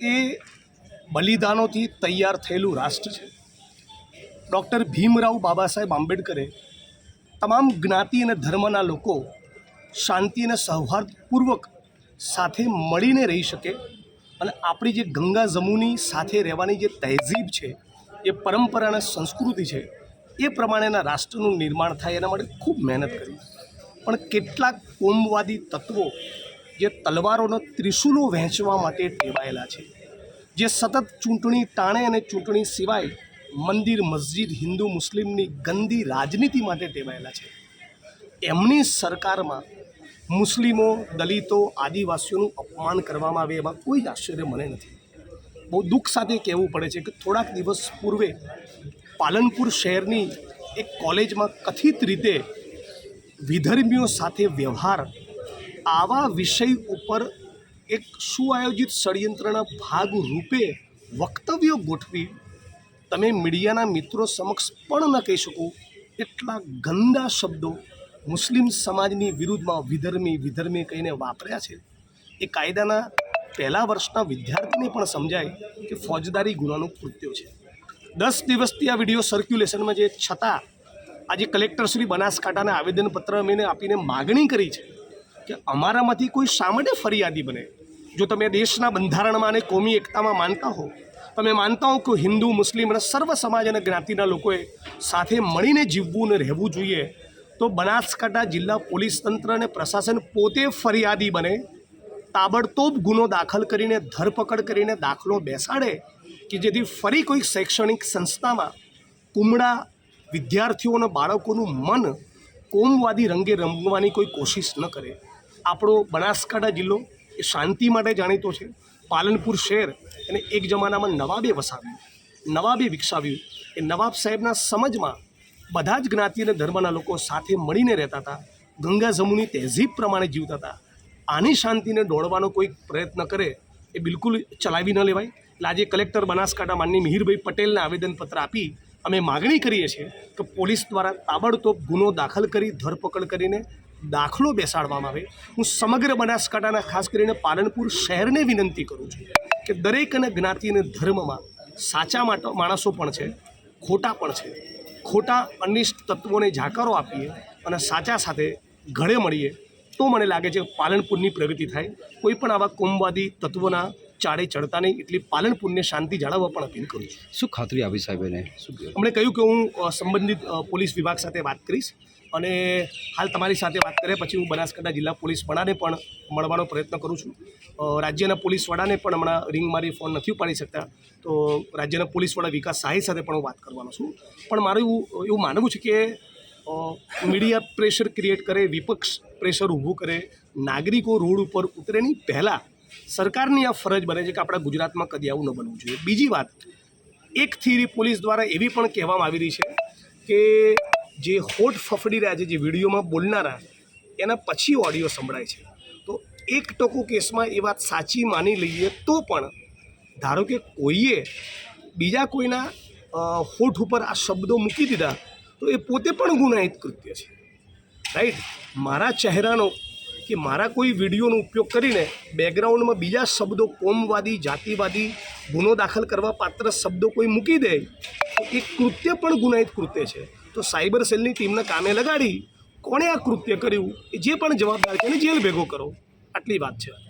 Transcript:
એ બલિદાનોથી તૈયાર થયેલું રાષ્ટ્ર છે. ડૉક્ટર ભીમરાવ બાબા સાહેબ આંબેડકરે તમામ જ્ઞાતિ અને ધર્મના લોકો શાંતિ અને સૌહાર્દપૂર્વક સાથે મળીને રહી શકે અને આપણી જે ગંગા જમુની સાથે રહેવાની જે તહેઝીબ છે, એ પરંપરા અને સંસ્કૃતિ છે, એ પ્રમાણેના રાષ્ટ્રનું નિર્માણ થાય એના માટે ખૂબ મહેનત કરી. પણ કેટલાક કોમવાદી તત્વો જે તલવારોનો ત્રિશુલો વહેંચવા માટે ટેવાયેલા છે. જે સતત ચૂંટણી ટાણે અને ચૂંટણી સિવાય મંદિર, મસ્જિદ, હિન્દુ, મુસ્લિમની ગંદી રાજનીતિ માટે ટેવાયેલા છે. એમની સરકારમાં મુસ્લિમો, દલિતો, આદિવાસીઓનું અપમાન કરવામાં આવે એમાં કોઈ જ આશ્ચર્ય મને નથી. બહુ દુઃખ સાથે કહેવું પડે છે કે થોડાક દિવસ પૂર્વે પાલનપુર શહેરની એક કોલેજમાં કથિત રીતે વિધર્મીઓ સાથે વ્યવહાર આવા વિષય ઉપર એક સુઆયોજિત ષડયંત્રના ભાગ રૂપે વક્તવ્યો ગોઠવી તમે મીડિયાના મિત્રો સમક્ષ પણ ન કહી શકો એટલા ગંદા શબ્દો મુસ્લિમ સમાજની વિરુદ્ધમાં વિધર્મી વિધર્મી કહીને વાપર્યા છે. એ કાયદાના પહેલા વર્ષના વિદ્યાર્થીને પણ સમજાય કે ફોજદારી ગુનાનું કૃત્યો છે. દસ દિવસથી આ વીડિયો સર્ક્યુલેશનમાં જે છતાં આજે કલેક્ટર શ્રી બનાસકાંઠાને આવેદનપત્ર અમે આપીને માગણી કરી છે. કે અમારામાંથી કોઈ શા માટે ફરિયાદી બને? જો તમે દેશના બંધારણમાં અને કોમી એકતામાં માનતા હો, તમે માનતા હો કે હિન્દુ, મુસ્લિમ અને સર્વ સમાજ અને જ્ઞાતિના લોકોએ સાથે મળીને જીવવું અને રહેવું જોઈએ, તો બનાસકાંઠા જિલ્લા પોલીસ તંત્ર અને પ્રશાસન પોતે ફરિયાદી બને. તાબડતોબ ગુનો દાખલ કરીને, ધરપકડ કરીને દાખલો બેસાડે કે જેથી ફરી કોઈ શૈક્ષણિક સંસ્થામાં કુમળા વિદ્યાર્થીઓ અને બાળકોનું મન કોમવાદી રંગે રમવાની કોઈ કોશિશ ન કરે. આપણો બનાસકાંઠા જિલ્લો એ શાંતિ માટે જાણીતો છે. પાલનપુર શહેર એને એક જમાનામાં નવાબે વસાવ્યું. નવાબે વિકસાવ્યું. એ નવાબ સાહેબના સમજમાં બધા જ જ્ઞાતિ અને ધર્મના લોકો સાથે મળીને રહેતા હતા. ગંગા જમુની તહેઝીબ પ્રમાણે જીવતા હતા. આની શાંતિને દોડવાનો કોઈ પ્રયત્ન કરે એ બિલકુલ ચલાવી ન લેવાય. એટલે આજે કલેક્ટર બનાસકાંઠા માનની મિહિરભાઈ પટેલને આવેદનપત્ર આપી અમે માગણી કરીએ છીએ કે પોલીસ દ્વારા તાબડતોબ ગુનો દાખલ કરી ધરપકડ કરીને દાખલો બેસાડવામાં આવે, હું સમગ્ર બનાસકાંઠાના ખાસ કરીને પાલનપુર શહેરને વિનંતી કરું છું કે દરેક અને જ્ઞાતિ અને ધર્મમાં સાચા માણસો પણ છે, ખોટા પણ છે. ખોટા, અનિષ્ટ તત્વોને જાકારો આપીએ અને સાચા સાથે ઘરે મળીએ તો મને લાગે છે પાલનપુરની પ્રગતિ થાય. કોઈ પણ આવા કોમવાદી તત્વોના ચાળે ચડતા નહીં એટલે પાલનપુરને શાંતિ જાળવવા પણ અપીલ કરું છું. શું ખાતરી આપી સાહેબને? કહેવું? કહ્યું? કે હું સંબંધિત પોલીસ વિભાગ સાથે વાત કરીશ અને હાલ તમારી સાથે વાત કર્યા પછી હું બનાસકાંઠા જિલ્લા પોલીસ વડાને પણ મળવાનો પ્રયત્ન કરું છું. રાજ્યના પોલીસ વડાને પણ હમણાં રિંગ મારી ફોન નથી ઉપાડી શકતા. તો રાજ્યના પોલીસ વડા વિકાસ સાહી સાથે પણ હું વાત કરવાનો છું. પણ મારું એવું એવું માનવું છે કે મીડિયા પ્રેશર ક્રિએટ કરે વિપક્ષ પ્રેશર ઊભું કરે નાગરિકો રોડ ઉપર ઉતરેની પહેલાં સરકારની આ ફરજ બને છે કે આપણા ગુજરાતમાં કદી આવું ન બનવું જોઈએ. બીજી વાત, એક થિયરી પોલીસ દ્વારા એવી પણ કહેવામાં આવી રહી છે કે જે હોઠ ફફડી રહ્યા છે, જે વિડીયોમાં બોલનારા, એના પછી ઓડિયો સંભળાય છે. તો એક ટકો કેસમાં એ વાત સાચી માની લઈએ તો પણ, ધારો કે કોઈએ બીજા કોઈના હોઠ ઉપર આ શબ્દો મૂકી દીધા, તો એ પોતે પણ ગુનાહિત કૃત્ય છે. રાઈટ? મારા ચહેરાનો કે મારા કોઈ વિડીયોનો ઉપયોગ કરીને બેકગ્રાઉન્ડમાં બીજા શબ્દો કોમવાદી, જાતિવાદી, ગુનો દાખલ કરવા પાત્ર શબ્દો કોઈ મૂકી દે, તો એ કૃત્ય પણ ગુનાહિત કૃત્ય છે. તો સાયબર સેલની ટીમને કામે લગાડી કોણે આ કૃત્ય કર્યું? એ જે પણ જવાબદાર છે એને જેલ ભેગો કરો. આટલી વાત છે.